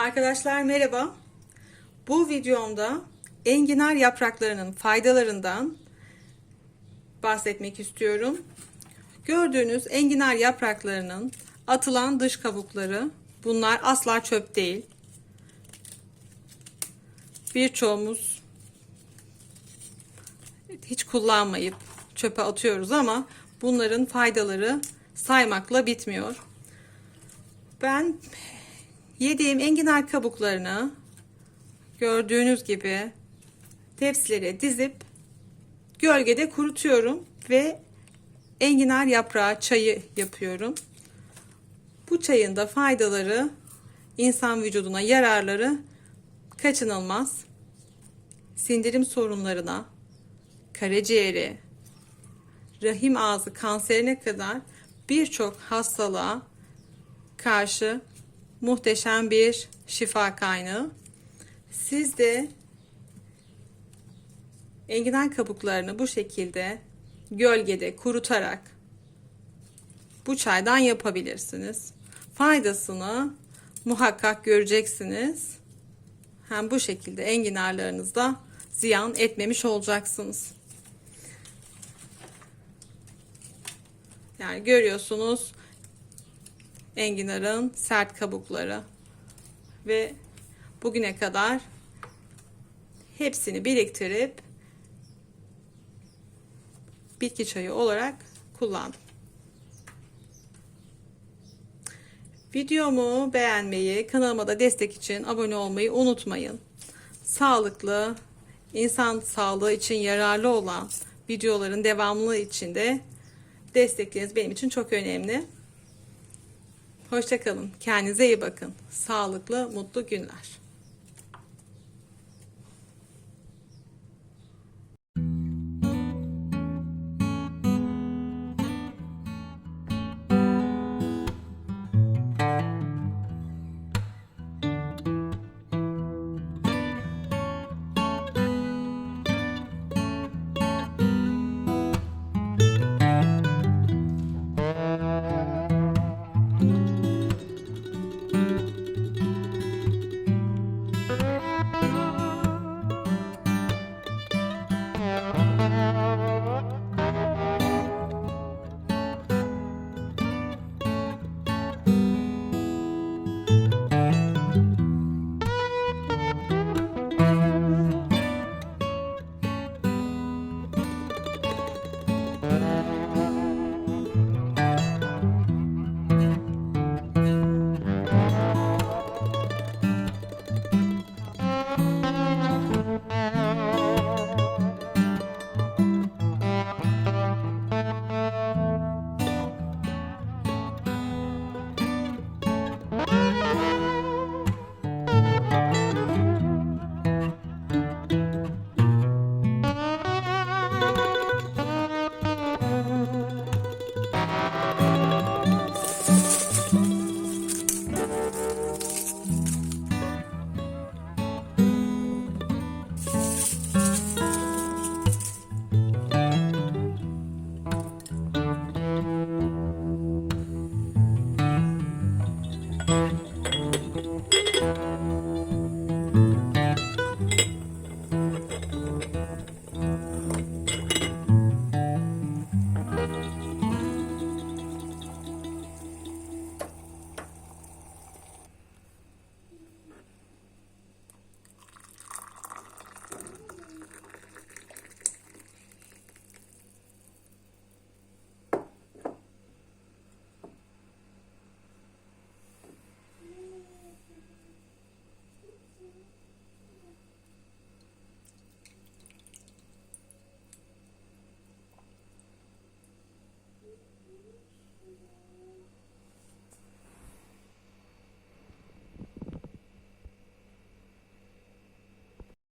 Arkadaşlar merhaba. Bu videomda enginar yapraklarının faydalarından bahsetmek istiyorum. Gördüğünüz enginar yapraklarının atılan dış kabukları bunlar asla çöp değil. Birçoğumuz hiç kullanmayıp çöpe atıyoruz ama bunların faydaları saymakla bitmiyor. Ben Yediğim enginar kabuklarını gördüğünüz gibi tepsilere dizip gölgede kurutuyorum ve enginar yaprağı çayı yapıyorum. Bu çayın da faydaları insan vücuduna yararları kaçınılmaz. Sindirim sorunlarına, karaciğeri, rahim ağzı kanserine kadar birçok hastalığa karşı muhteşem bir şifa kaynağı. Siz de enginar kabuklarını bu şekilde gölgede kurutarak bu çaydan yapabilirsiniz. Faydasını muhakkak göreceksiniz. Hem bu şekilde enginarlarınızda ziyan etmemiş olacaksınız. Yani görüyorsunuz enginarın sert kabukları ve bugüne kadar hepsini biriktirip bitki çayı olarak kullandım. Videomu beğenmeyi, kanalıma da destek için abone olmayı unutmayın. Sağlıklı, insan sağlığı için yararlı olan videoların devamlılığı için de destekleriniz benim için çok önemli. Hoşçakalın. Kendinize iyi bakın. Sağlıklı, mutlu günler.